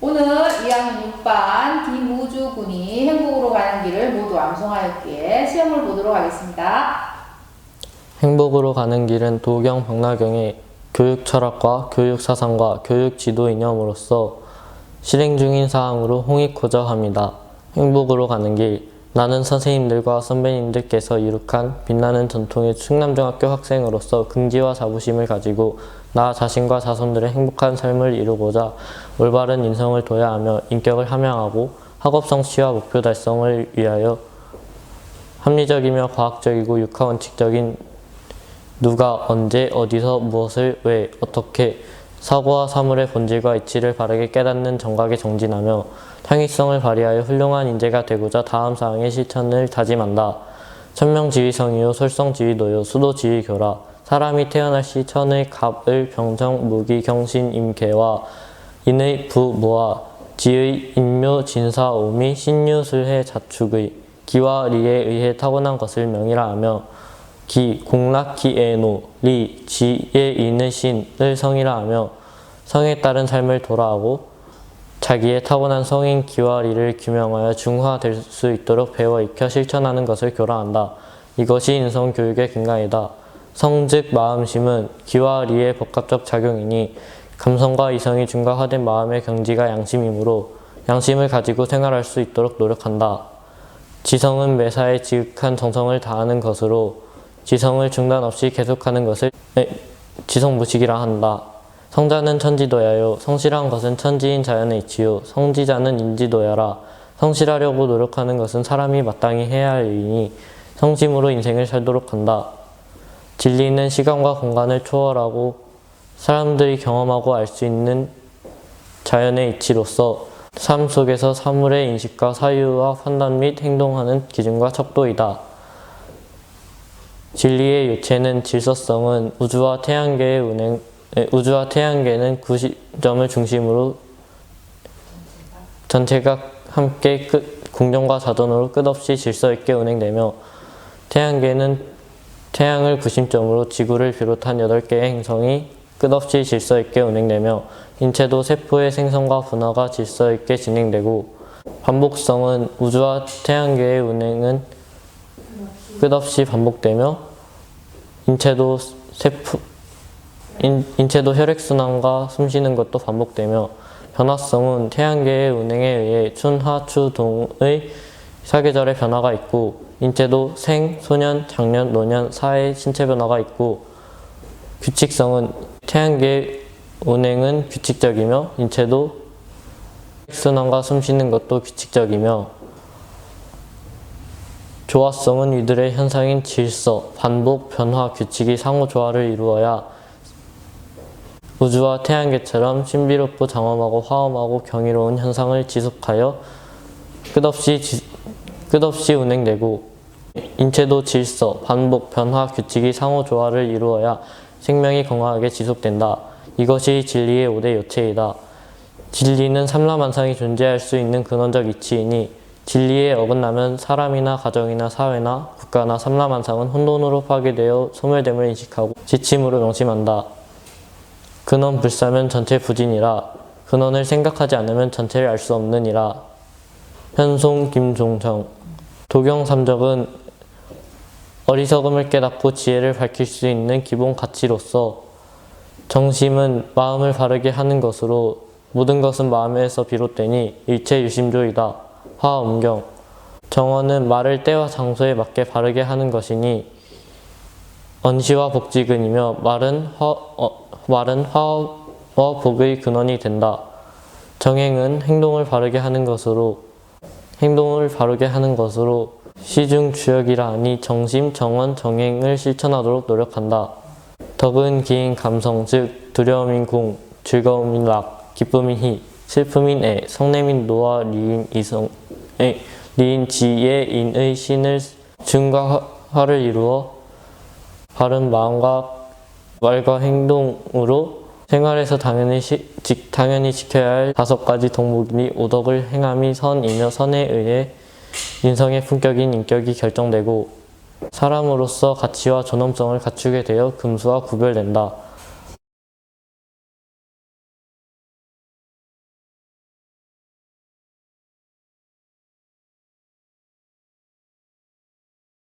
오늘 2학년 6반 김우주 군이 행복으로 가는 길을 모두 암송하였기에 시험을 보도록 하겠습니다. 행복으로 가는 길은 도경 박나경의 교육 철학과 교육 사상과 교육 지도 이념으로서 실행 중인 사항으로 홍익호저 합니다. 행복으로 가는 길 나는 선생님들과 선배님들께서 이룩한 빛나는 전통의 충남중학교 학생으로서 긍지와 자부심을 가지고 나 자신과 자손들의 행복한 삶을 이루고자 올바른 인성을 둬야 하며 인격을 함양하고 학업 성취와 목표 달성을 위하여 합리적이며 과학적이고 육하원칙적인 누가 언제 어디서 무엇을 왜 어떻게 사고와 사물의 본질과 이치를 바르게 깨닫는 정각에 정진하며 창의성을 발휘하여 훌륭한 인재가 되고자 다음 사항의 실천을 다짐한다. 천명지휘성이요 솔성지휘도요 수도지휘교라 사람이 태어날 시 천의 갑을 병정 무기 경신 임계와 인의 부무와 지의 인묘 진사 오미 신유술해 자축의 기와 리에 의해 타고난 것을 명이라 하며 기 공락기에노 리 지에 있는 신을 성이라 하며 성에 따른 삶을 돌아하고 자기의 타고난 성인 기와 리를 규명하여 중화될 수 있도록 배워 익혀 실천하는 것을 교라한다. 이것이 인성 교육의 근간이다. 성즉 마음심은 기와 리의 복합적 작용이니 감성과 이성이 중과화된 마음의 경지가 양심이므로 양심을 가지고 생활할 수 있도록 노력한다. 지성은 매사에 지극한 정성을 다하는 것으로 지성을 중단 없이 계속하는 것을 에, 지성 무식이라 한다. 성자는 천지도야요. 성실한 것은 천지인 자연의 이치요. 성지자는 인지도야라. 성실하려고 노력하는 것은 사람이 마땅히 해야 할 일이니 성심으로 인생을 살도록 한다. 진리는 시간과 공간을 초월하고 사람들이 경험하고 알 수 있는 자연의 이치로서 삶 속에서 사물의 인식과 사유와 판단 및 행동하는 기준과 척도이다. 진리의 요체는 질서성은 우주와 태양계의 운행, 에, 우주와 태양계는 구시점을 중심으로 전체가 함께 끝, 공정과 자전으로 끝없이 질서 있게 운행되며 태양계는 태양을 구심점으로 지구를 비롯한 8개의 행성이 끝없이 질서 있게 운행되며 인체도 세포의 생성과 분화가 질서 있게 진행되고 반복성은 우주와 태양계의 운행은 끝없이 반복되며 인체도 세포 인, 인체도 혈액순환과 숨쉬는 것도 반복되며 변화성은 태양계의 운행에 의해 춘 하 추 동의 사계절의 변화가 있고 인체도 생, 소년, 장년, 노년, 사의 신체 변화가 있고 규칙성은 태양계의 운행은 규칙적이며 인체도 혈액순환과 숨쉬는 것도 규칙적이며 조화성은 이들의 현상인 질서, 반복, 변화, 규칙이 상호 조화를 이루어야 우주와 태양계처럼 신비롭고 장엄하고 화엄하고 경이로운 현상을 지속하여 끝없이 지- 끝없이 운행되고 인체도 질서, 반복, 변화, 규칙이 상호 조화를 이루어야 생명이 건강하게 지속된다. 이것이 진리의 5대 요체이다. 진리는 삼라만상이 존재할 수 있는 근원적 이치이니 진리에 어긋나면 사람이나 가정이나 사회나 국가나 삼라만상은 혼돈으로 파괴되어 소멸됨을 인식하고 지침으로 명심한다. 근원 불사면 전체 부진이라 근원을 생각하지 않으면 전체를 알 수 없느니라. 현송 김종정 도경 삼적은 어리석음을 깨닫고 지혜를 밝힐 수 있는 기본 가치로서 정심은 마음을 바르게 하는 것으로 모든 것은 마음에서 비롯되니 일체 유심조이다. 화엄경 정어는 말을 때와 장소에 맞게 바르게 하는 것이니 언시와 복지근이며 말은 화, 어, 말은 화와 복의 근원이 된다. 정행은 행동을 바르게 하는 것으로 행동을 바르게 하는 것으로 시중 주역이라 하니 정심, 정원, 정행을 실천하도록 노력한다. 덕은 기인 감성 즉 두려움인 궁, 즐거움인 락, 기쁨인 희, 슬픔인 애, 성냄인 노와 리인 이성, 에, 리인 지혜인의 신을 증과 화를 이루어 바른 마음과 말과 행동으로 생활에서 당연히 시, 지, 당연히 지켜야 할 다섯 가지 덕목이니 오덕을 행함이 선이며 선에 의해 인성의 품격인 인격이 결정되고 사람으로서 가치와 존엄성을 갖추게 되어 금수와 구별된다.